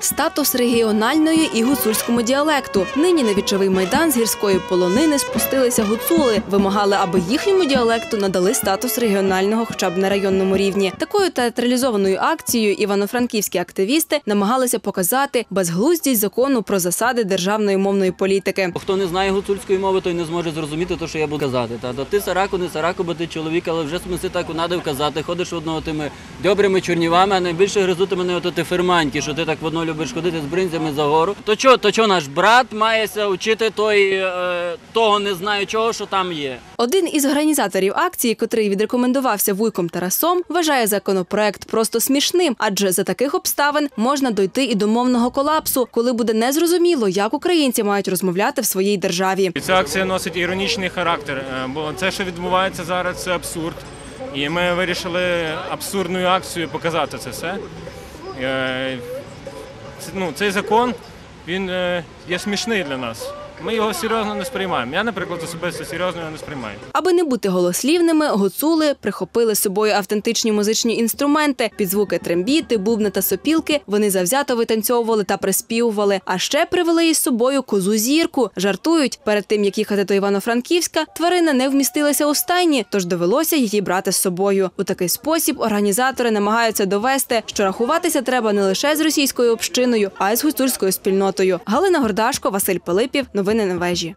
Статус регіональної і гуцульському діалекту. Нині на вічовий майдан з гірської полонини спустилися гуцули, вимагали, аби їхньому діалекту надали статус регіонального, хоча б на районному рівні. Такою театралізованою акцією івано-франківські активісти намагалися показати безглуздість закону про засади державної мовної політики. Хто не знає гуцульської мови, той не зможе зрозуміти те, що я буду казати. Та ти сараку, не сараку, бо ти чоловік, але вже смиси так надав казати. Ходиш одного тими добрими чорнівами, а найбільше гризути мене ото ти ферманьки, що ти так водно любиш ходити з бринзями за гору. То чо, то чо наш брат мається вчити той е, того не знаю чого, що там є. Один із організаторів акції, котрий відрекомендувався вуйком Тарасом, вважає законопроект просто смішним, адже за таких обставин можна дойти і до мовного колапсу, коли буде незрозуміло, як українці мають розмовляти в своїй державі. Ця акція носить іронічний характер, е, бо це, що відбувається зараз, це абсурд. І ми вирішили абсурдною акцією показати це все. Ну, цей закон він е, є смішний для нас. Ми його серйозно не сприймаємо. Я, наприклад, особисто серйозно його не сприймаю. Аби не бути голослівними, гуцули прихопили з собою автентичні музичні інструменти під звуки трембіти, бубни та сопілки. Вони завзято витанцьовували та приспівували. А ще привели із собою козу зірку. Жартують перед тим, як їхати до Івано-Франківська, тварина не вмістилася у стайні, тож довелося її брати з собою. У такий спосіб організатори намагаються довести, що рахуватися треба не лише з російською общиною, а й з гуцульською спільнотою. Галина Гордашко, Василь Пилипів. Новини на вежі.